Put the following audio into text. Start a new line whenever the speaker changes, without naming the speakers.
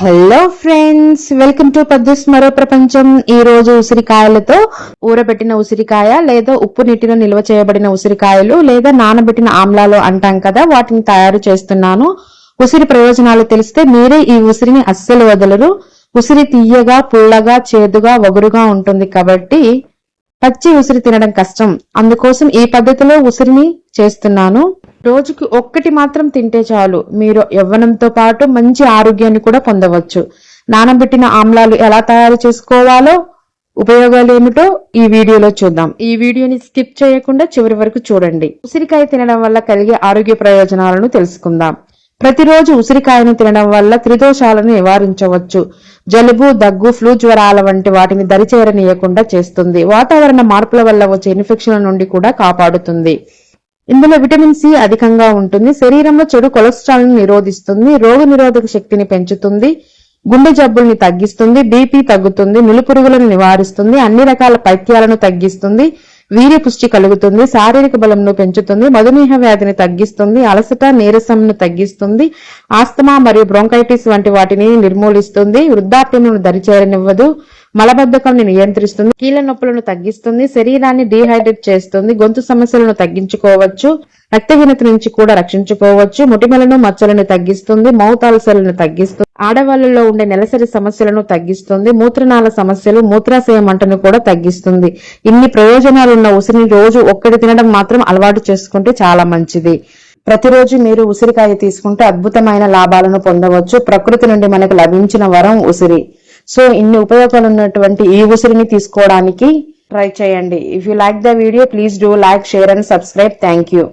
Hello friends welcome to పద్దెస్ మరో ప్రపంచం ఈ రోజు ఉసిరికాయలతో ఊరబెట్టిన ఉసిరికాయ లేదా ఉప్పు నీటిలో నిల్వ చేయబడిన ఉసిరికాయలు లేదా నానబెట్టిన ఆమ్లాలు అంటాం కదా వాటిని తయారు చేస్తున్నాను. ఉసిరి ప్రయోజనాలు తెలిస్తే మీరే ఈ ఉసిరిని అస్సలు వదలరు. ఉసిరి తీయగా పుల్లగా చేదుగా వగురుగా ఉంటుంది కాబట్టి పచ్చి ఉసిరి తినడం కష్టం. అందుకోసం ఈ పద్ధతిలో ఉసిరిని చేస్తున్నాను. రోజుకి ఒక్కటి మాత్రం తింటే చాలు. మీరు యవ్వనంతో పాటు మంచి ఆరోగ్యాన్ని కూడా పొందవచ్చు. నానబెట్టిన ఆమ్లాలు ఎలా తయారు చేసుకోవాలో ఉపయోగాలు ఏమిటో ఈ వీడియోలో చూద్దాం. ఈ వీడియోని స్కిప్ చేయకుండా చివరి వరకు చూడండి. ఉసిరికాయ తినడం వల్ల కలిగే ఆరోగ్య ప్రయోజనాలను తెలుసుకుందాం. ప్రతిరోజు ఉసిరికాయను తినడం వల్ల త్రిదోషాలను నివారించవచ్చు. జలుబు దగ్గు ఫ్లూ జ్వరాల వంటి వాటిని దరిచేరనీయకుండా చేస్తుంది. వాతావరణ మార్పుల వల్ల వచ్చే ఇన్ఫెక్షన్ల నుండి కూడా కాపాడుతుంది. ఇందులో విటమిన్ సి అధికంగా ఉంటుంది. శరీరంలో చెడు కొలెస్ట్రాల్ను నిరోధిస్తుంది. రోగ నిరోధక శక్తిని పెంచుతుంది. గుండె జబ్బుల్ని తగ్గిస్తుంది. బీపీ తగ్గుతుంది. నులిపురుగులను నివారిస్తుంది. అన్ని రకాల పైత్యాలను తగ్గిస్తుంది. వీర్య పుష్టి కలుగుతుంది. శారీరక బలంను పెంచుతుంది. మధుమేహ వ్యాధిని తగ్గిస్తుంది. అలసట నీరసంను తగ్గిస్తుంది. ఆస్తమా మరియు బ్రోంకైటిస్ వంటి వాటిని నిర్మూలిస్తుంది. వృద్ధాప్యమును దరిచేరనివ్వదు. మలబద్ధకంని నియంత్రిస్తుంది కీళ్ళ నొప్పులను తగ్గిస్తుంది శరీరాన్ని డీహైడ్రేట్ చేస్తుంది గొంతు సమస్యలను తగ్గించుకోవచ్చు రక్తహీనత నుంచి కూడా రక్షించుకోవచ్చు ముటిమలను మచ్చలను తగ్గిస్తుంది మౌత్ అల్సర్లను తగ్గిస్తుంది ఆడవాళ్ళలో ఉండే నెలసరి సమస్యలను తగ్గిస్తుంది మూత్రనాళ సమస్యలు మూత్రాశయ మంటను కూడా తగ్గిస్తుంది. ఇన్ని ప్రయోజనాలు ఉన్న ఉసిరిని రోజు ఒక్కటి తినడం మాత్రం అలవాటు చేసుకుంటే చాలా మంచిది. ప్రతిరోజు మీరు ఉసిరికాయ తీసుకుంటే అద్భుతమైన లాభాలను పొందవచ్చు. ప్రకృతి నుండి మనకు లభించిన వరం ఉసిరి. సో ఇన్ని ఉపయోగాలు ఉన్నటువంటి ఈ ఉసిరిని తీసుకోవడానికి ట్రై చేయండి. If you like the video please do like share and subscribe thank you